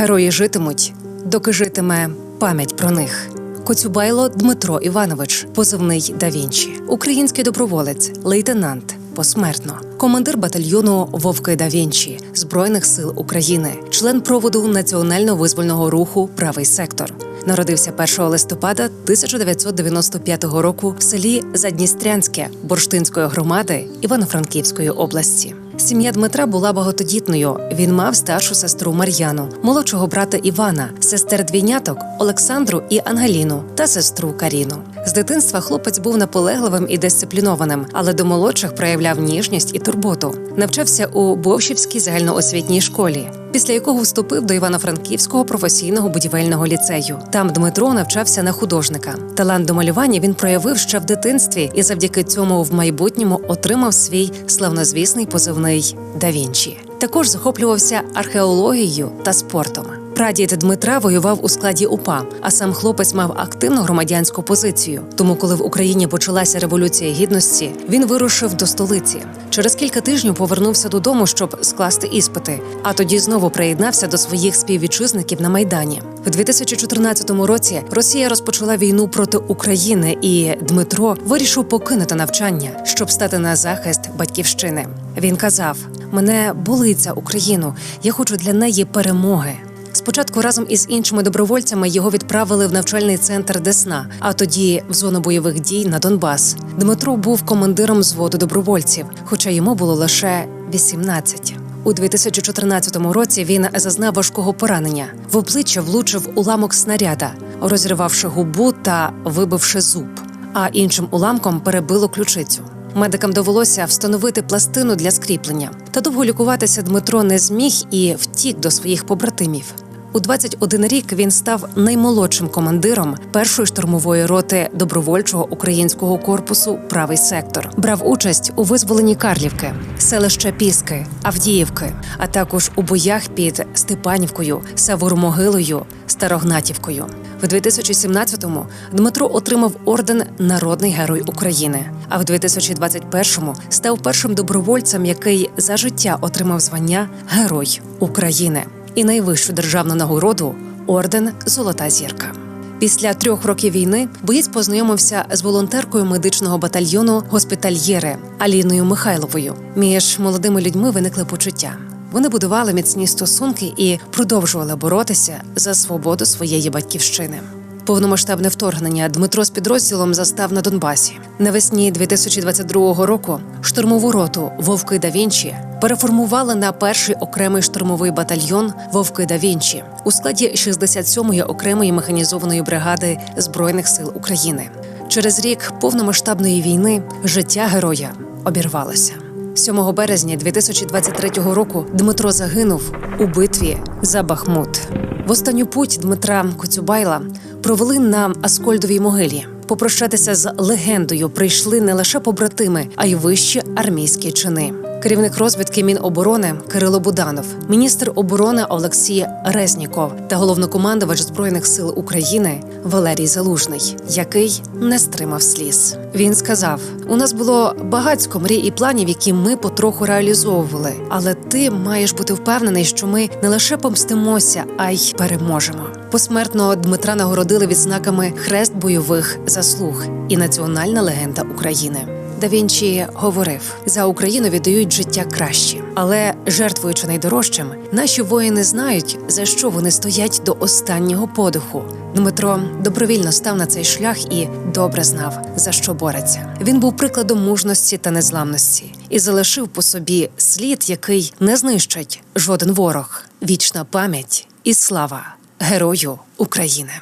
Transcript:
Герої житимуть, доки житиме пам'ять про них. Коцюбайло Дмитро Іванович, позивний да Вінчі, український доброволець, лейтенант. Посмертно, командир батальйону Вовки да Вінчі Збройних сил України, член проводу національно-визвольного руху Правий сектор. Народився 1 листопада 1995 року в селі Задністрянське Бурштинської громади Івано-Франківської області. Сім'я Дмитра була багатодітною. Він мав старшу сестру Мар'яну, молодшого брата Івана, сестер двійняток Олександру і Ангеліну та сестру Каріну. З дитинства хлопець був наполегливим і дисциплінованим, але до молодших проявляв ніжність і турботу. Навчався у Бовшівській загальноосвітній школі, після якого вступив до Івано-Франківського професійного будівельного ліцею. Там Дмитро навчався на художника. Талант до малювання він проявив ще в дитинстві і завдяки цьому в майбутньому отримав свій славнозвісний позивний да Вінчі. Також захоплювався археологією та спортом. Прадід Дмитра воював у складі УПА, а сам хлопець мав активну громадянську позицію. Тому, коли в Україні почалася революція гідності, він вирушив до столиці. Через кілька тижнів повернувся додому, щоб скласти іспити. А тоді знову приєднався до своїх співвітчизників на майдані. В 2014 році Росія розпочала війну проти України, і Дмитро вирішив покинути навчання, щоб стати на захист батьківщини. Він казав: мене болить за Україну. Я хочу для неї перемоги. Спочатку разом із іншими добровольцями його відправили в навчальний центр Десна, а тоді в зону бойових дій на Донбас. Дмитро був командиром зводу добровольців, хоча йому було лише 18. У 2014 році він зазнав важкого поранення. В обличчя влучив уламок снаряда, розірвавши губу та вибивши зуб, а іншим уламком перебило ключицю. Медикам довелося встановити пластину для скріплення. Та довго лікуватися Дмитро не зміг і втік до своїх побратимів. У 21 рік він став наймолодшим командиром першої штурмової роти добровольчого українського корпусу Правий сектор. Брав участь у визволенні Карлівки, селища Піски, Авдіївки, а також у боях під Степанівкою, Савур-Могилою, Старогнатівкою. В 2017-му Дмитро отримав орден Народний Герой України. А в 2021-му став першим добровольцем, який за життя отримав звання Герой України і найвищу державну нагороду орден Золота зірка. Після трьох років війни боєць познайомився з волонтеркою медичного батальйону госпітальєри Аліною Михайловою. Між молодими людьми виникли почуття. Вони будували міцні стосунки і продовжували боротися за свободу своєї батьківщини. Повномасштабне вторгнення Дмитро з підрозділом застав на Донбасі. Навесні 2022 року штурмову роту Вовки да Вінчі переформували на перший окремий штурмовий батальйон Вовки да Вінчі у складі 67-ї окремої механізованої бригади збройних сил України. Через рік повномасштабної війни життя героя обірвалося. 7 березня 2023 року Дмитро загинув у битві за Бахмут. В останню путь Дмитра Коцюбайла провели на Аскольдовій могилі. Попрощатися з легендою прийшли не лише побратими, а й вищі армійські чини. Керівник розвідки Міноборони Кирило Буданов, міністр оборони Олексій Резніков та головнокомандувач збройних сил України Валерій Залужний, який не стримав сліз. Він сказав: у нас було багатько мрій і планів, які ми потроху реалізовували. Але ти маєш бути впевнений, що ми не лише помстимося, а й переможемо. Посмертно Дмитра нагородили відзнаками хрест бойових заслуг і національна легенда України. Да Вінчі говорив: за Україну віддають життя кращі, але жертвуючи найдорожчим, наші воїни знають за що вони стоять до останнього подиху. Дмитро добровільно став на цей шлях і добре знав за що бореться. Він був прикладом мужності та незламності і залишив по собі слід, який не знищить жоден ворог. Вічна пам'ять і слава герою України.